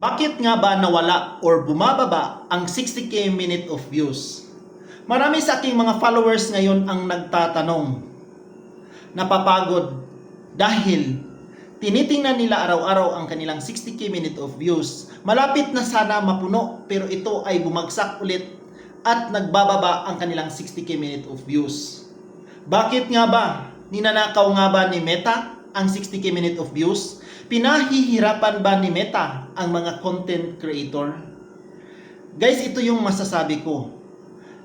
Bakit nga ba nawala or bumababa ang 60k minute of views? Marami sa aking mga followers ngayon ang nagtatanong. Napapagod dahil tinitingnan nila araw-araw ang kanilang 60k minute of views. Malapit na sana mapuno pero ito ay bumagsak ulit at nagbababa ang kanilang 60k minute of views. Bakit nga ba? Ninanakaw nga ba ni Meta ang 60k minute of views? Pinahihirapan ba ni Meta ang mga content creator? Guys, ito yung masasabi ko.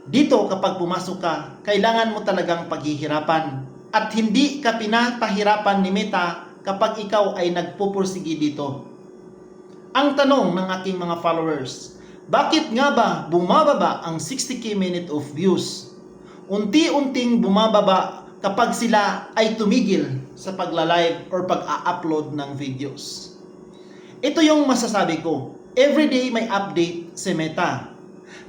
Dito kapag pumasok ka, kailangan mo talagang paghihirapan. At hindi ka pinapahirapan ni Meta kapag ikaw ay nagpupursigi dito. Ang tanong ng aking mga followers, bakit nga ba bumababa ang 60k minute of views? Unti-unting bumababa kapag sila ay tumigil sa pagla-live or pag-a-upload ng videos. Ito yung masasabi ko. Everyday may update si Meta.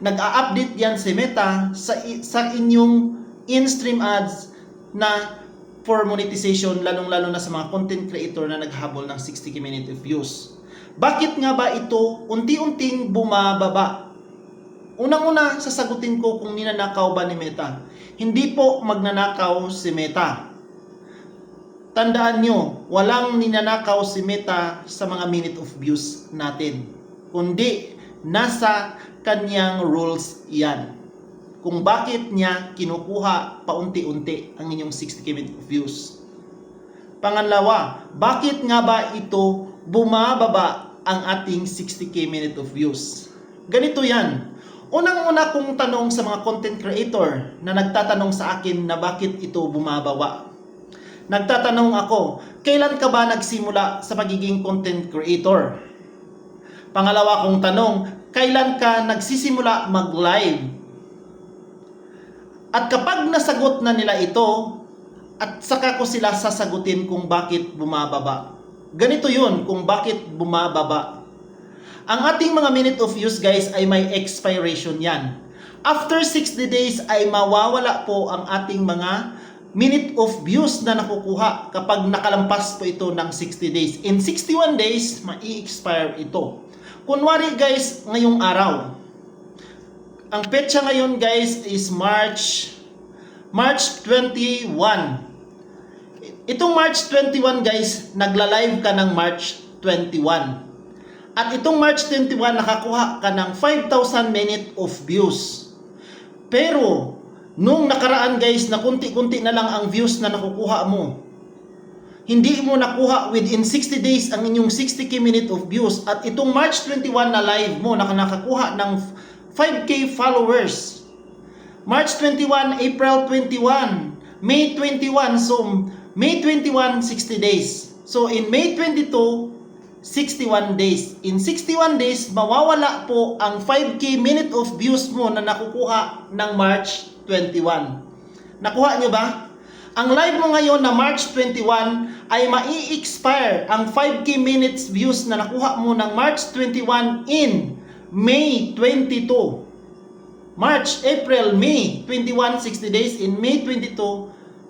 Nag-a-update yan si Meta sa, sa inyong in-stream ads na for monetization, lalong-lalo na sa mga content creator na naghabol ng 60k minute views. Bakit nga ba ito unti-unting bumababa? Unang-una, sasagutin ko kung ninanakaw ba ni Meta. Hindi po magnanakaw si Meta. Tandaan nyo, walang ninanakaw si Meta sa mga minute of views natin. Kundi, nasa kanyang rules yan. Kung bakit niya kinukuha paunti-unti ang inyong 60k minute of views. Pangalawa, bakit nga ba ito bumababa ang ating 60k minute of views? Ganito yan. Unang-una kong tanong sa mga content creator na nagtatanong sa akin na bakit ito bumababa. Nagtatanong ako, kailan ka ba nagsimula sa pagiging content creator? Pangalawa kong tanong, kailan ka nagsisimula mag-live? At kapag nasagot na nila ito, at saka ko sila sasagutin kung bakit bumababa. Ganito yun kung bakit bumababa. Ang ating mga minute of use guys ay may expiration yan. After 60 days ay mawawala po ang ating mga minute of views na nakukuha kapag nakalampas po ito ng 60 days. In 61 days, mai-expire ito. Kunwari guys, ngayong araw, ang petsa ngayon guys is March March 21. Itong March 21 guys, nagla-live ka ng March 21. At itong March 21 nakakuha ka ng 5,000 minute of views. Pero nung nakaraan guys na kunti-kunti na lang ang views na nakukuha mo. Hindi mo nakuha within 60 days ang inyong 60k minute of views at itong March 21 na live mo na nakakuha ng 5k followers. March 21, April 21, May 21, so May 21, 60 days. So in May 22, 61 days. In 61 days, mawawala po ang 5k minute of views mo na nakukuha ng March 21. Nakuha nyo ba? Ang live mo ngayon na March 21 ay mai-expire ang 5k minutes views na nakuha mo ng March 21 in May 22. March, April, May 21, 60 days. In May 22,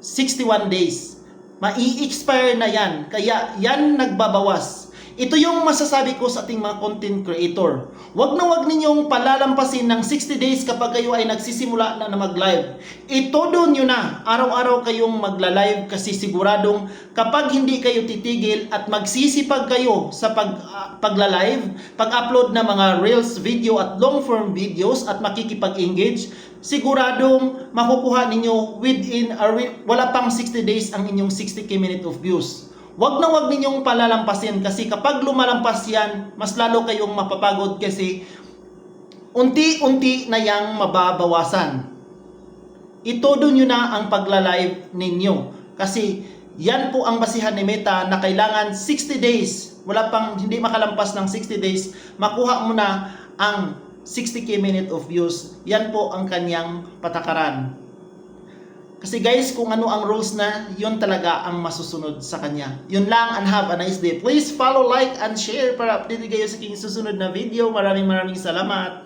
61 days. Mai-expire na yan. Kaya yan nagbabawas. Ito yung masasabi ko sa ating mga content creator. Huwag na huwag ninyong palalampasin ng 60 days kapag kayo ay nagsisimula na na mag-live. Itodo nyo na. Araw-araw kayong magla-live kasi siguradong kapag hindi kayo titigil at magsisipag kayo sa pag, ah, pagla-live, pag-upload ng mga reels video at long-form videos at makikipag-engage, siguradong makukuha ninyo within re- wala pang 60 days ang inyong 60k minute of views. Huwag na huwag ninyong palalampasin kasi kapag lumalampas yan, mas lalo kayong mapapagod kasi unti-unti na yang mababawasan. Itodo nyo na ang pagla-live ninyo kasi yan po ang basihan ni Meta na kailangan 60 days, wala pang hindi makalampas ng 60 days, makuha mo na ang 60k minute of views. Yan po ang kanyang patakaran. Kasi guys, kung ano ang rules na, yun talaga ang masusunod sa kanya. Yun lang and have a nice day. Please follow, like, and share para update kayo sa aking susunod na video. Maraming maraming salamat.